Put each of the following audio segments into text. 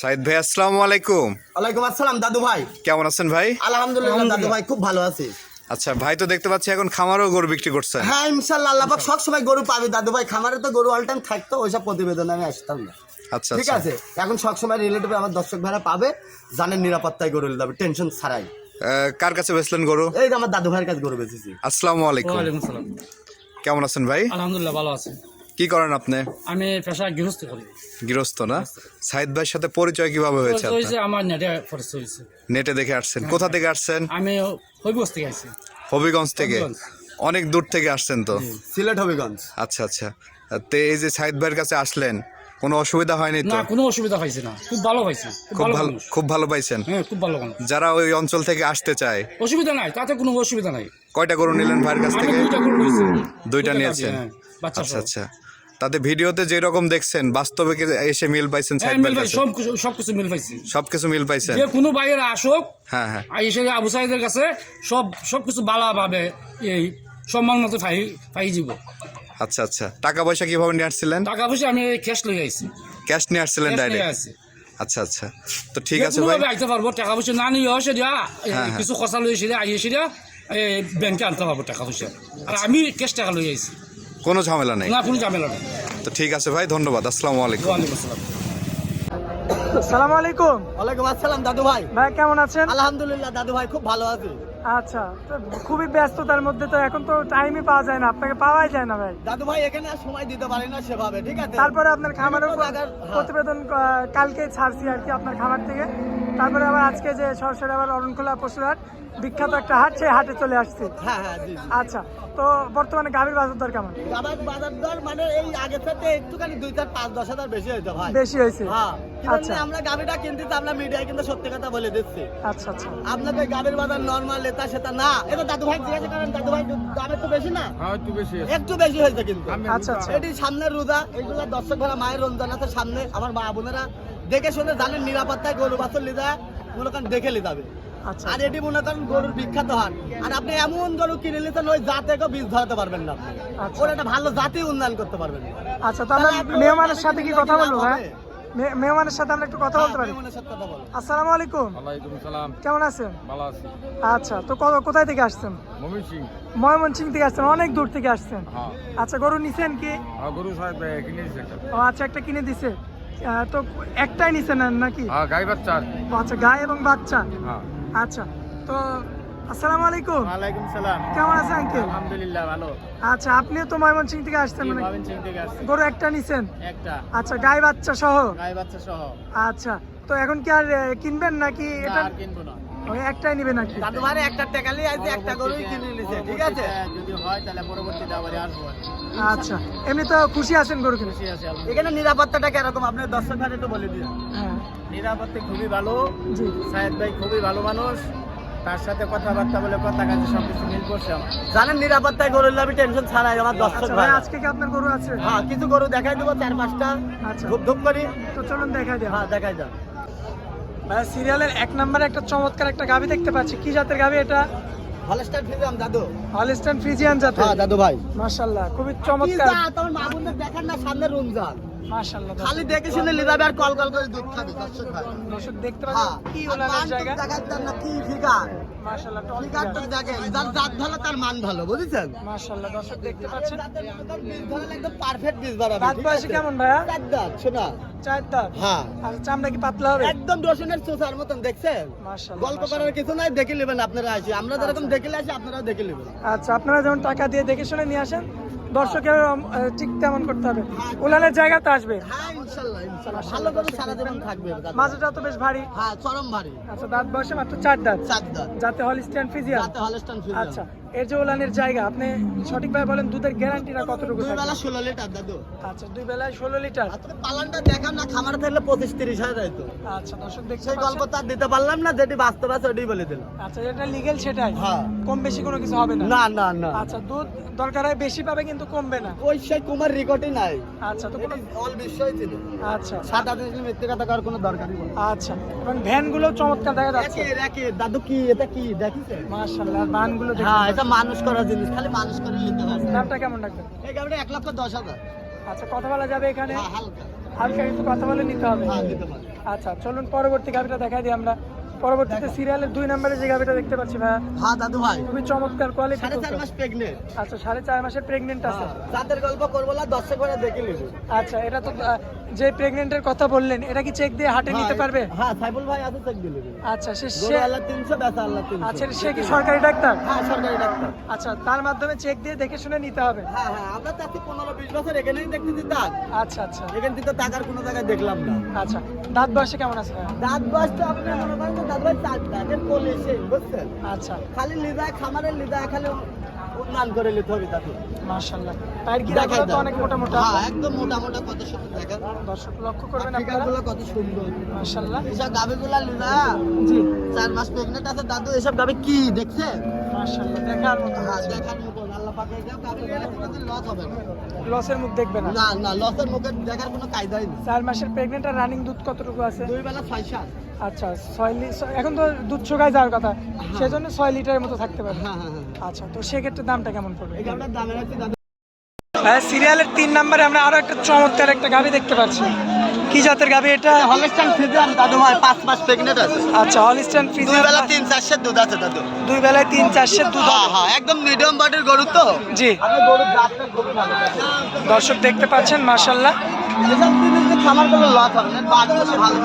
সাইদ ভাই আসসালামু আলাইকুম। ওয়ালাইকুম আসসালাম দাদু ভাই। কেমন আছেন ভাই? আলহামদুলিল্লাহ দাদু ভাই খুব ভালো আছি। আচ্ছা ভাই তো দেখতে পাচ্ছি এখন খামারও গরু বিক্রি করছেন। হ্যাঁ ইনশাল্লাহ আল্লাহ পাক সবসময় গরু পাবে। দাদু ভাই খামারে তো গরু অল টাইম থাকতো ওইসব প্রতিবেদন আমি আসতাম না। আচ্ছা ঠিক আচ্ছা। আছে? এখন সবসময় রিলেটিভ আমার দর্শক ভাইরা পাবে জানেন নিরাপত্তায় গরু হবে টেনশন ছাড়াই। আহ, কার কাছে বেচলেন গরু? এই আমার দাদু ভাইয়ের কাছে গরু বেঁচেছি। আসসালামু আলাইকুম। ওয়ালাইকুম সালাম কেমন আছেন ভাই? আলহামদুলিল্লাহ ভালো আছি। কি করেন আপনি? আমি পেশা গৃহস্থ করি। গৃহস্থ না? সাইদ ভাইয়ের সাথে পরিচয় কীভাবে হয়েছে আমার নেটে খরচ হয়েছে। নেটে দেখে আসছেন। কোথা থেকে আসছেন? আমি হবিগঞ্জ থেকে আছি হবিগঞ্জ থেকে? অনেক দূর থেকে আসছেন তো? সিলেট হবিগঞ্জ। আচ্ছা আচ্ছা। তো এই যে সাইদ ভাইয়ের কাছে আসলেন কোনো অসুবিধা হয়নি তো? না কোনো অসুবিধা হয়েছে না। খুব ভালো হয়েছে। খুব ভালো খুব ভালো পাইছেন? হ্যাঁ খুব ভালো মানুষ। যারা ওই অঞ্চল থেকে আসতে চায়। অসুবিধা নাই তাতে কোনো অসুবিধা নাই। কয়টা গরু নিলেন ভাইয়ের কাছ থেকে? দুইটা গরু নিয়েছি। দুইটা নিয়েছেন। হ্যাঁ, আচ্ছা আচ্ছা। তাতে ভিডিওতে যে রকম দেখছেন বাস্তবে এসে মিল পাইছেন হ্যাঁ সাইড মিল পাইছি সব কিছু মিল পাইছি। সবকিছু মিল পাইছেন? যে কোনো বাইরে আসুক হ্যাঁ হ্যাঁ। এসে আবু সাইদের কাছে সব সব কিছু বালা ভাবে এই সম্মান মতো পাই পাই যাব আচ্ছা আচ্ছা। টাকা পয়সা কীভাবে নিয়ে আসছিলেন? টাকা পয়সা আমি ক্যাশ লই আইছি। ক্যাশ নিয়ে আসছিলেন ডাইরেক্ট আচ্ছা আচ্ছা। তো ঠিক আছে ভাই। আইতে পারব টাকা পয়সা না নিয়ে আসে দিয়া হ্যাঁ, হ্যাঁ। কিছু খরচা লই এসে আই এসে ব্যাংকে আনতে পারব টাকা পয়সা আর আমি ক্যাশ টাকা লই আইছি। কোনো ঝামেলা নেই। না কোনো ঝামেলা নেই। তো ঠিক আছে ভাই ধন্যবাদ। আসসালামু আলাইকুম। ওয়ালাইকুম আসসালাম। সালাম আলাইকুম। ওয়ালাইকুম আসসালাম দাদু ভাই। ভাই কেমন আছেন? আলহামদুলিল্লাহ দাদু ভাই খুব ভালো আছি। আচ্ছা তো খুবই ব্যস্ততার মধ্যে তো এখন তো টাইমই পাওয়া যায় না আপনাকে পাওয়াই যায় না ভাই। দাদু ভাই এখানে আর সময় দিতে পারি না সেভাবে ঠিক আছে? তারপরে আপনার খামারের হ্যাঁ। প্রতিবেদন কালকে ছাড়ছি আর কি আপনার খামার থেকে। তারপরে আবার আজকে যে সরাসরি আবার অরণখোলা পশুরহাট বিখ্যাত একটা হাট সেই হাটে চলে আসছি। হ্যাঁ হ্যাঁ। আচ্ছা তো বর্তমানে গাভীর বাজার দর কেমন? আবার বাজার দর মানে এই আগে থেকে একটুখানি দুই চার পাঁচ দশ হাজার বেশি হইতো ভাই। বেশি হয়েছে? হ্যাঁ আচ্ছা। আমরা গাড়িটা কিনতে আমরা মিডিয়ায় কিন্তু সত্যি কথা বলে দিচ্ছি। আচ্ছা আচ্ছা। আপনাদের গাড়ির বাজার নর্মাল এটা সেটা না। এটা দাদু ভাই জিজ্ঞাসা করেন দাদু ভাই দাম একটু বেশি না? একটু বেশি হয়েছে। কিন্তু। আচ্ছা আচ্ছা। এটি সামনের রোজা এইগুলো দর্শক ভাড়া মায়ের রমজান আছে সামনে আমার মা বোনেরা দেখে শুনে জানেন নিরাপত্তায় গরু বাছর লিদা মনে করেন দেখে লিতে হবে আচ্ছা। আর এটি মনে করেন গরুর বিখ্যাত হাট। আর আপনি এমন গরু কিনে নিতেন ওই জাতেকেও বীজ ধরাতে পারবেন না আচ্ছা। ওর একটা ভালো জাতি উন্নয়ন করতে পারবেন। আচ্ছা তাহলে মেহমানের সাথে কি কথা বলব? মে- মেহমানের সাথে আমরা একটু কথা বলতে পারি। আসসালামু আলাইকুম। ওয়ালাইকুম সালাম। কেমন আছেন? ভালো আছি। আচ্ছা তো কোথায় থেকে আসছেন? ময়মনসিং থেকে আসছেন অনেক দূর থেকে আসছেন। হ্যাঁ। আচ্ছা গরু নিছেন কি? হ্যাঁ গরু সাহেব ও আচ্ছা একটা কিনে দিছে। তো একটাই নিছেন নাকি? হ্যাঁ গাই বাচ্চা আচ্ছা গায়ে এবং বাচ্চা? হ্যাঁ। আচ্ছা তো আসসালামু আলাইকুম। ওয়ালাইকুম সালাম। কেমন আছেন আঙ্কেল? আলহামদুলিল্লাহ ভালো। আচ্ছা আপনিও তো ময়মনসিং থেকে আসছেন মানে? ময়মনসিং থেকে আসছেন গরু একটা নিছেন? একটা। আচ্ছা গায়ে বাচ্চা সহ? গাই বাচ্চা সহ। আচ্ছা তো এখন কি আর কিনবেন নাকি এটা? আর কিনবো না। ওই একটাই নিবে নাকি? দাদু ভাই একটা টাকালি আজকে একটা গরুই কিনে নিছে ঠিক আছে? যদি হয় তাহলে পরবর্তীতে আবার আসব আচ্ছা এমনি তো খুশি আছেন গরু কিনে? খুশি আছি এখানে নিরাপত্তাটা কীরকম? আপনি দর্শক ভাই একটু বলে দিন। হ্যাঁ। নিরাপত্তা খুবই ভালো। জি। সাহেদ ভাই খুবই ভালো মানুষ। তার সাথে কথাবার্তা বলে কথা কাজে সব কিছু মিল করছে আমার। জানেন নিরাপত্তায় গরুর লাভি টেনশন ছাড়াই আমার দর্শক আচ্ছা ভাই। ভাই আজকে কি আপনার গরু আছে? হ্যাঁ কিছু গরু দেখাই দেবো চার পাঁচটা। আচ্ছা। ধূপ ধূপ করি। তো চলুন দেখাই দেন হ্যাঁ দেখাই যান ভাই সিরিয়ালের এক নম্বরে একটা চমৎকার একটা গাভি দেখতে পাচ্ছি। কি জাতের গাভি এটা? হলস্টার ফ্রিজিয়ান দাদু হলিস্টান ফ্রিজিয়ান জাতের। হ্যাঁ দাদু ভাই মাশাআল্লাহ খুবই চমৎকার। তোমার মা দেখেন না সামনে রমজান। মাশাআল্লাহ খালি দেখে শুনে লিদাবে আর কল কল করে দুধ খাবে দর্শক ভাই। দর্শক দেখতে পাচ্ছেন কি ওলানের জায়গা? দেখাচ্ছেন না কি ফিগার মাশাআল্লাহ ফিগার তো দেখেন যার জাত ভালো তার মান ভালো বুঝেছেন? মাশাআল্লাহ দর্শক দেখতে পাচ্ছেন। জাতের করেন বীজ ধরালে একদম পারফেক্ট বীজ বাড়াবে দাঁত বয়সে কেমন ভাইয়া? চার দাঁত, শোনা। চার দাঁত? হ্যাঁ। আর চামড়া কি পাতলা হবে? একদম রসুনের চোষার মতন দেখছেন? মাশাআল্লাহ গল্প করার কিছু নাই দেখে নেবেন আপনারা আসি। আমরা যেরকম দেখে আসি আপনারাও দেখে নেবেন। আচ্ছা আপনারা যেমন টাকা দিয়ে দেখে শুনে নিয়ে আসেন দর্শকের ঠিক তেমন করতে হবে। উলানের জায়গা তো আসবে। হ্যাঁ। মাঝেটা তো বেশ ভারী। হ্যাঁ চরম ভারী। আচ্ছা দাঁত বয়সে মাত্র চার দাঁত। চার দাঁত। যাতে হলিস্টিয়ান ফিজিয়ান। ফিজিয়া আচ্ছা। এর যে উলানের জায়গা আপনি সঠিকভাবে বলেন দুধের গ্যারান্টিটা কতটুকু দুই বেলা ষোলো লিটার দাদু। আচ্ছা দুই বেলায় ষোলো লিটার? পালানটা দেখান না খামারে থাকলে পঁচিশ তিরিশ হাজার হয়তো আচ্ছা দর্শক সেই গল্প তার দিতে পারলাম না যেটি বাস্তব আছে ওটাই বলে দিলাম। আচ্ছা এটা লিগেল সেটাই? হ্যাঁ। কম বেশি কোনো কিছু হবে না? না না না। আচ্ছা দুধ দরকার হয় বেশি পাবে কিন্তু কমবে না? ওই সেই কুমার রেকর্ডই নাই। আচ্ছা তো কোনো অল বিশ্বই ছিল আচ্ছা। সাত আট দিন মিথ্যে কথা করার কোনো দরকারই নেই। আচ্ছা এবং ভ্যানগুলো চমৎকার দেখা যাচ্ছে। দাদু কি এটা কি দেখিছেন মাশাআল্লাহ বানগুলো হ্যাঁ এটা মানুষ করা জিনিস খালি মানুষ করে নিতে হবে দামটা কেমন রাখবেন এই গাড়িটা এক লক্ষ দশ হাজার। আচ্ছা কথা বলা যাবে এখানে? হ্যাঁ হালকা। হালকা কিন্তু কথা বলে নিতে হবে। হ্যাঁ আচ্ছা চলুন পরবর্তী গাড়িটা দেখাই দিই আমরা। পরবর্তীতে সিরিয়ালের দুই নম্বরে যে গাভিটা দেখতে পাচ্ছি ভাইয়া হ্যাঁ দাদু ভাই। খুবই চমৎকার কোয়ালিটি সাড়ে চার মাস প্রেগনেন্ট আচ্ছা সাড়ে চার মাসের প্রেগনেন্ট আছে। যাদের গল্প করব না দর্শক করে দেখে নেবে। আচ্ছা এটা তো যে প্রেগনেন্টের কথা বললেন এটা কি চেক দিয়ে হাটে নিতে পারবে? হ্যাঁ সাইফুল ভাই আছে চেক দিলে আচ্ছা সে সে- আল্লাহ তিনশো বেচা আল্লাহ তিনশো। আচ্ছা সে কি সরকারি ডাক্তার? হ্যাঁ সরকারি ডাক্তার। আচ্ছা তার মাধ্যমে চেক দিয়ে দেখে শুনে নিতে হবে। হ্যাঁ হ্যাঁ আমরা চাচ্ছি পনেরো বিশ বছর এখানেই দেখতেছি দাঁত। আচ্ছা আচ্ছা। এখান থেকে তো টাকার কোনো জায়গায় দেখলাম না। আচ্ছা দাঁত বয়সে কেমন আছে? দাঁত বয়সটা আপনি মনে করেন যে দাঁত বয়স চার দাঁতের বুঝছেন? আচ্ছা। খালি লিদায় খামারের লিদায় খালি উন্নয়ন করে নিতে হবে তাকে। মাশাআল্লাহ। পায়ের দেখাই গিরাগুলো তো অনেক মোটা মোটা। হ্যাঁ একদম মোটা মোটা কত সুন্দর দেখেন। দর্শক লক্ষ্য করবেন আপনারা। ফিগারগুলো কত সুন্দর। মাশাআল্লাহ। এসব গাভিগুলা লিদা জি। চার মাস প্রেগনেন্ট আছে দাদু এসব গাভি কি দেখছে? মাশাআল্লাহ দেখার মতো। হ্যাঁ দেখার মতো। লসের মুখ দেখবে না? না না লসের মুখে দেখার কোনো কায়দাই নেই। চার মাসের প্রেগনেন্ট আর রানিং দুধ কতটুকু আছে? দুই বেলা ছয় সাত। আচ্ছা ছয় এখন তো দুধ শুকায় যাওয়ার কথা। সেজন্য ছয় লিটারের মতো থাকতে পারে। হ্যাঁ হ্যাঁ হ্যাঁ। আচ্ছা তো সেক্ষেত্রে দামটা কেমন পড়বে? দামে রাখছি হ্যাঁ সিরিয়ালের তিন নম্বরে আমরা আরও একটা চমৎকার একটা গাভি দেখতে পাচ্ছি। কি জাতের গাভি এটা? হলিস্টান ফ্রিজিয়ান দাদু ভাই পাঁচ মাস প্রেগনেন্ট আছে। আচ্ছা হলিস্টান দুই বেলা তিন চারশের দুধ আছে দাদু। দুই বেলায় তিন চারশের দুধ হ্যাঁ হ্যাঁ একদম মিডিয়াম বডির গরু তো। জি। দর্শক দেখতে পাচ্ছেন মার্শাল্লাহ এসব জিনিস খামার করলে লস হবে না বাদ ভালো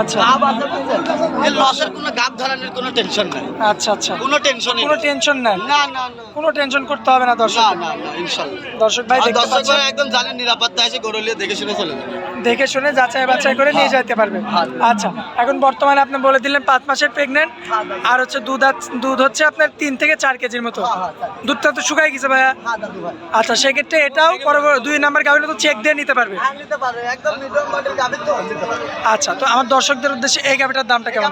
আচ্ছা। গাব আছে বুঝছেন? এই লসের কোনো ধরানোর কোনো টেনশন নাই। আচ্ছা আচ্ছা। কোনো টেনশন কোনো টেনশন নাই? না না না। কোনো টেনশন করতে হবে না দর্শক। না না না ইনশাআল্লাহ দর্শক ভাই আর দর্শক ভাই একদম জানেন নিরাপত্তা আছে গরু নিয়ে দেখে শুনে চলে যাবে। দেখে শুনে যাচাই বাছাই করে নিয়ে যেতে পারবে। হ্যাঁ। আচ্ছা এখন বর্তমানে আপনি বলে দিলেন পাঁচ মাসের প্রেগনেন্ট আর হচ্ছে দুধ দুধ হচ্ছে আপনার তিন থেকে চার কেজির মতো। হ্যাঁ, হ্যাঁ। দুধটা তো শুকাই গেছে ভাইয়া। হ্যাঁ আচ্ছা সেক্ষেত্রে এটাও পরবর্তী দুই নাম্বার গাভিটা তো চেক দিয়ে নিতে পারবে। হ্যাঁ আচ্ছা তো আমার দর্শকদের উদ্দেশ্যে এই গাভিটার দামটা কেমন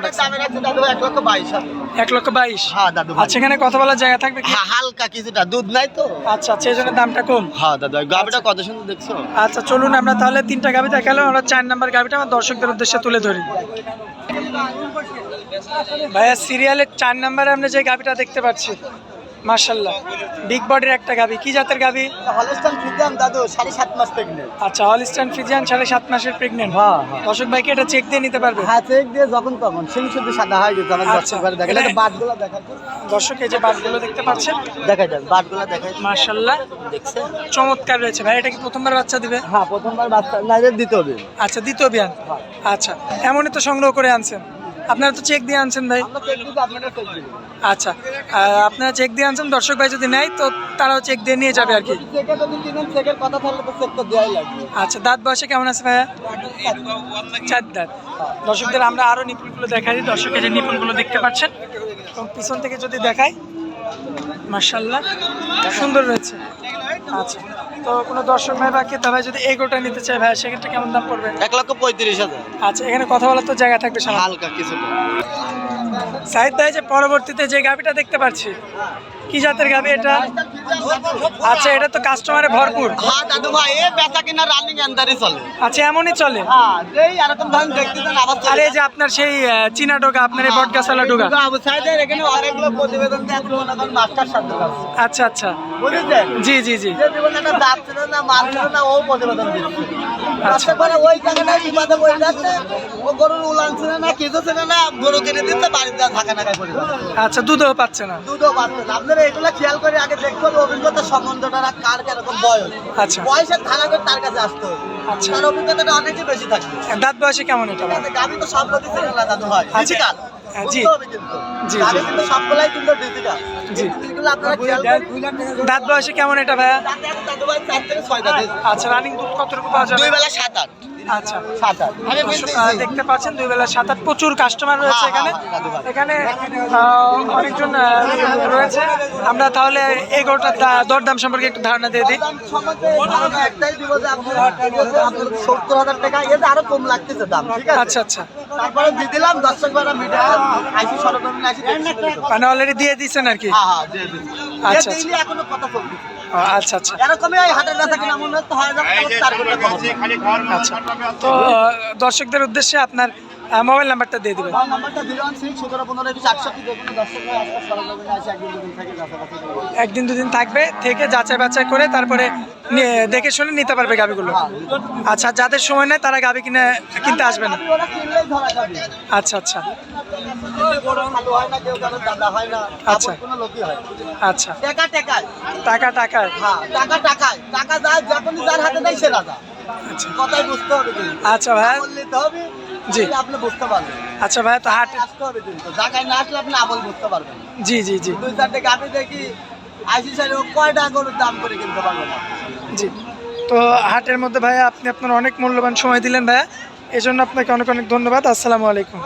এক লক্ষ বাইশ হ্যাঁ আচ্ছা এখানে কথা বলার জায়গা থাকবে হ্যাঁ, হালকা কিছুটা। দুধ নাই তো। আচ্ছা আচ্ছা এই জন্য দামটা কম। হ্যাঁ দাদু গাবিটা কত সুন্দর দেখছ? আচ্ছা চলুন আমরা তাহলে তিনটা গাভি দেখালাম আমরা চার নাম্বার গাভিটা আমার দর্শকদের উদ্দেশ্যে তুলে ধরি। ভাইয়া সিরিয়ালের চার নাম্বারে আমরা যে গাভিটা দেখতে পাচ্ছি। মার্শাল্লাহ বিগ বডির একটা গাভি কি জাতের গাভি হলস্টাইন ফ্রিজিয়ান দাদু সাড়ে সাত মাস প্রেগনেন্ট আচ্ছা হলিস্টান ফ্রিজিয়ান সাড়ে সাত মাসের প্রেগনেন্ট হ্যাঁ হ্যাঁ। দর্শক ভাইকে এটা চেক দিয়ে নিতে পারবে? হ্যাঁ চেক দিয়ে যখন তখন। সিং শুধু সাদা হয়ে গেছে আমার আচ্ছা। দর্শক ভাই দেখেন। এটা- বাটগুলো দেখাই দর্শক এই যে বাসগুলো দেখতে পাচ্ছেন? দেখাই দেন বাটগুলো দেখাই। মার্শাল্লাহ দেখছেন? চমৎকার রয়েছে ভাই এটা কি প্রথমবার বাচ্চা দিবে? হ্যাঁ প্রথমবার বাচ্চা নাইরে দিতে হবে আচ্ছা দ্বিতীয় বিয়ান আচ্ছা এমনই তো সংগ্রহ করে আনছেন। আপনারা তো চেক দিয়ে আনছেন ভাই। আচ্ছা আপনারা চেক দিয়ে আনছেন দর্শক ভাই যদি নেয় তো তারাও চেক দিয়ে নিয়ে যাবে আর কি। আচ্ছা দাঁত বয়সে কেমন আছে ভাইয়া? চার দাঁত। দর্শকদের আমরা আরও নিপুলগুলো দেখাই দিই। দর্শকের যে নিপুলগুলো দেখতে পাচ্ছেন এবং পিছন থেকে যদি দেখাই মার্শাল্লাহ সুন্দর রয়েছে। আচ্ছা। তো কোনো দর্শক ভাই বা যদি এই গোটা নিতে চায় ভাই সেক্ষেত্রে কেমন দাম পড়বে? এক লক্ষ পঁয়ত্রিশ হাজার। আচ্ছা এখানে কথা বলার তো জায়গা থাকবে হালকা সাহিদ ভাই যে পরবর্তীতে যে গাভিটা দেখতে পাচ্ছি কি জাতের গাভি এটা? আচ্ছা এটা তো কাস্টমারে ভরপুর। হ্যাঁ দাদু ভাই এ বেচা কিনা রানিং আন্দারে চলে। আচ্ছা এমনই চলে? হ্যাঁ এরকম দেখতেছেন আবার চলে। যে আপনার সেই চীনা ডোগা আপনার এই বটগাছালা ডোগা। আবু সাইদের এখানে অনেকগুলো প্রতিবেদন এখন মনে করেন মাস্টার সাথে আচ্ছা আচ্ছা। বুঝেছেন? জি জি জি। যে একটা দাঁত ছিল না মাল ছিল না ও প্রতিবেদন দিচ্ছে। আচ্ছা। তারপরে ওই জায়গাটায় বিপদে পড়ে যাচ্ছে ও গরুর উলান ছিল না কিছু ছিল না গরু কিনে দিচ্ছে বাড়িতে থাকা নাকা করে আচ্ছা দুধও পাচ্ছে না। দুধও পাচ্ছে না। আপনারা এগুলো খেয়াল করে আগে দেখতে হবে অভিজ্ঞতার সম্বন্ধটা কার কীরকম বয়স। আচ্ছা। বয়সের ধারা করে তার কাছে আসতে হবে। আচ্ছা। তার অভিজ্ঞতাটা অনেকই বেশি থাকবে দাঁত বয়সে কেমন এটা? গাভি তো সব নদী ছিল না দাদু হয়। আচ্ছা। হ্যাঁ, জি। জি, জি। দাঁত বয়সে কেমন এটা ভাইয়া? আচ্ছা রানিং দুধ কতটুকু পাওয়া যাবে? দুই বেলা সাত আট। আচ্ছা আহ, দেখতে পাচ্ছেন দুই বেলা সাত আট। প্রচুর কাস্টমার রয়েছে হ্যাঁ, এখানে। হ্যাঁ, এখানে অনেকজন রয়েছে। আমরা তাহলে এই গোটার দরদাম সম্পর্কে একটু ধারণা দিয়ে দিই। একটাই দিব যে আপনার সত্তর হাজার টাকা এতে আরও কম লাগতেছে দাম আচ্ছা আচ্ছা। তারপরে দিয়ে দিলাম দর্শক বারা মিটার আইসি সরকারি আইসি মানে অলরেডি দিয়ে দিচ্ছেন আর কি? হ্যাঁ হ্যাঁ দিয়ে আচ্ছা, আচ্ছা আচ্ছা। এখনও কথা চলছে আচ্ছা আচ্ছা। এরকমই ওই হাটের কিনা মনে হচ্ছে হয় আচ্ছা। তো দর্শকদের উদ্দেশ্যে আপনার মোবাইল নাম্বারটা দিয়ে দেবেন। একদিন দুদিন থাকবে থেকে যাচাই বাছাই করে তারপরে দেখে শুনে নিতে পারবে গাবিগুলো। আচ্ছা যাদের সময় নেই তারা গাবি কিনে কিনতে আসবে না। আচ্ছা আচ্ছা। হয় হয় আচ্ছা। হয় আচ্ছা। টাকা টাকায়। টাকা টাকায়। হ্যাঁ টাকা টাকায়। টাকা যায় যখনই যার হাতে দেয় সে রাজা। আচ্ছা। কথাই বুঝতে হবে আচ্ছা ভাই। জি। আপনি বুঝতে পারবেন। আচ্ছা ভাই তো হাট আসতে হবে কিন্তু জায়গায় না আসলে আপনি আবল বুঝতে পারবেন জি জি জি। দুই চারটে গাভি দেখি আইসি সাইড কয়টা গরুর দাম করে কিনতে পারবেন জি। তো হাটের মধ্যে ভাইয়া আপনি আপনার অনেক মূল্যবান সময় দিলেন ভাইয়া এই জন্য আপনাকে অনেক অনেক ধন্যবাদ। আসসালামু আলাইকুম।